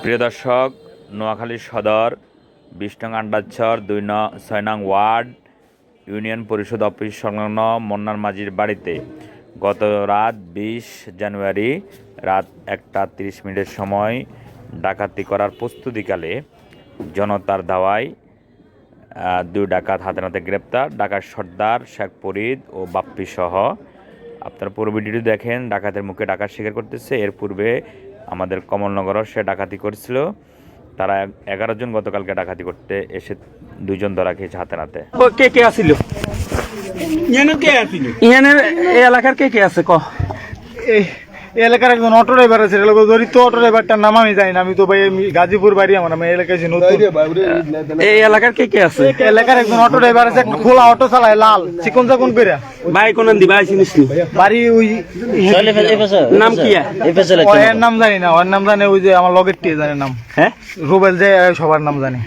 প্রিয় দর্শক, নোয়াখালী সদর বিশ নং দুই ন, ছয় নং ওয়ার্ড, ইউনিয়ন পরিষদ অফিস সংলগ্ন মন্নার মাঝির বাড়িতে গত রাত বিশ জানুয়ারি রাত একটা তিরিশ মিনিটের সময় ডাকাতি করার প্রস্তুতিকালে জনতার দাওয়ায় দুই ডাকাত হাতে নাতে গ্রেপ্তার। ডাকাত সর্দার, শেখ ফরিদ ও বাপ্পি সহ। আপনারা পুরো ভিডিওটি দেখেন, ডাকাতের মুখে ডাকাত স্বীকার করতেছে। এর পূর্বে আমাদের কমলনগরও সে ডাকাতি করছিল। তারা এগারো জন গতকালকে ডাকাতি করতে এসে দুজন ধরা খেয়েছে হাতে নাতে। ও, কে কে আসিল? কে আছিল ইয়ানের এলাকার কে কে আছে? ক। এলাকার একজন অটো ড্রাইভার আছে এলাকা জড়িত অটো ড্রাইভারটার নাম আমি জানি না আমি তো ভাই আমি গাজীপুর বাড়ি আমার আমি এই এলাকায় নতুন। এই এলাকার কে কে আছে? এলাকার একজন অটো ড্রাইভার আছে খোলা অটো চালায় লাল চিকন চাকন করে। ভাই কোন দিবা আইছিনিস নি? বাড়ি ওই নাম কি নাম জানি না ওর নাম জানে ওই যে আমার লগের টিয়ে জানে নাম। হ্যাঁ? রুবেল যে সবার নাম জানে।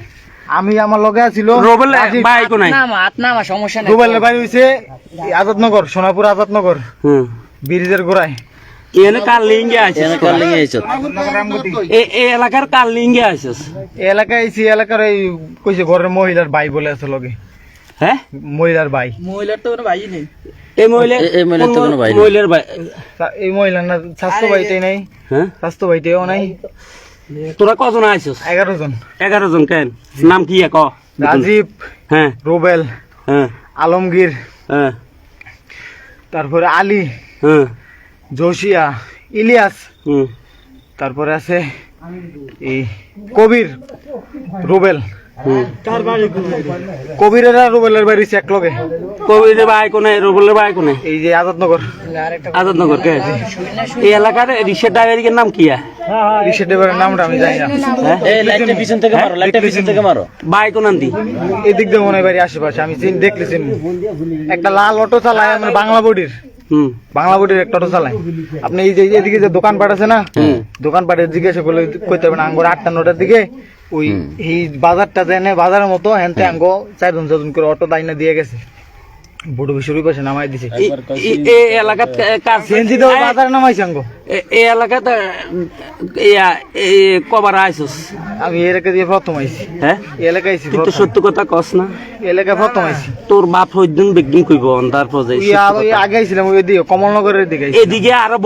আমি আমার লগে আছিল রোবেল ভাই কোন নাই নামা হাত নামা সমস্যা নাই। রুবেলের বাড়ি হইছে আজাদনগর সোনাপুর আজাদনগর। হুম। ব্রিজের গোড়ায়। এনে কার লিঙ্গে আইছিস? এই এলাকার আইছি এলাকার কইছে ঘরের মহিলার ভাই বলে আছে লগে। হ্যাঁ? মহিলার ভাই। মহিলার তো কোনো ভাই নেই। এই মহিলা এই মহিলার তো কোনো ভাই মহিলার ভাই এই মহিলার না স্বাস্থ্য ভাইটাই নাই। হ্যাঁ? স্বাস্থ্য ভাইটাও নাই। তোরা কজন আইছিস? এগারো জন। এগারো জন কেন? নাম কি ক। রাজীব হ্যাঁ। রুবেল হ্যাঁ। আলমগীর হ্যাঁ। তারপরে আলী। হ্যাঁ। জোশিয়া ইলিয়াস হুম। তারপরে আছে এই কবির রুবেল। হুম। কবিরের আর রুবেলের বাড়ি হইছে এক লগে কবির ভাই কোনে? রুবেলের ভাই কোনে? এই যে আজাদনগর। আজাদনগর কে? এই এলাকার ড্রাইভারের নাম কি? ড্রাইভারের নামটা আমি জানি না। হ্যাঁ? লাইটটা পিছন থেকে মারো লাইটটা পিছন থেকে মারো। ভাই কোন আন্তি এদিক দিয়ে মনে হয় বাড়ি আশেপাশে আমি চিন দেখলে চিন একটা লাল অটো চালায় আমার বাংলা বডির। বাংলা বডির একটা অটো চালায়। আপনি এই যে এদিকে যে দোকানপাট আছে না দোকানপাটের দিকে করলে কইতে হবে না আঙ্গুর আটটা নটার দিকে। ওই এই বাজারটা যেন বাজারের মতো হেনতে আঙ্গ চারজন চারজন করে অটো দাইনা দিয়ে গেছে। বড় বেশি ওই পাশে নামাই দিছে। এই- এই- এই এলাকাত কার সিএনজি তো বাজারে নামাইছে আঙ্গ। এ- এই এলাকাত ইয়া কবার আইসস। আমি এই এলাকা দিয়ে প্রথম আইছি। হ্যাঁ? এই এলাকায় আইছি কিন্তু সত্য কথা কস না। এই এলাকায় প্রথম আইছি। তোর বাপ হইদিন বেগদিন কইব আর- ওই আগে আইছিলাম ওই দিকে কমলনগরের দিকে এদিকে আরও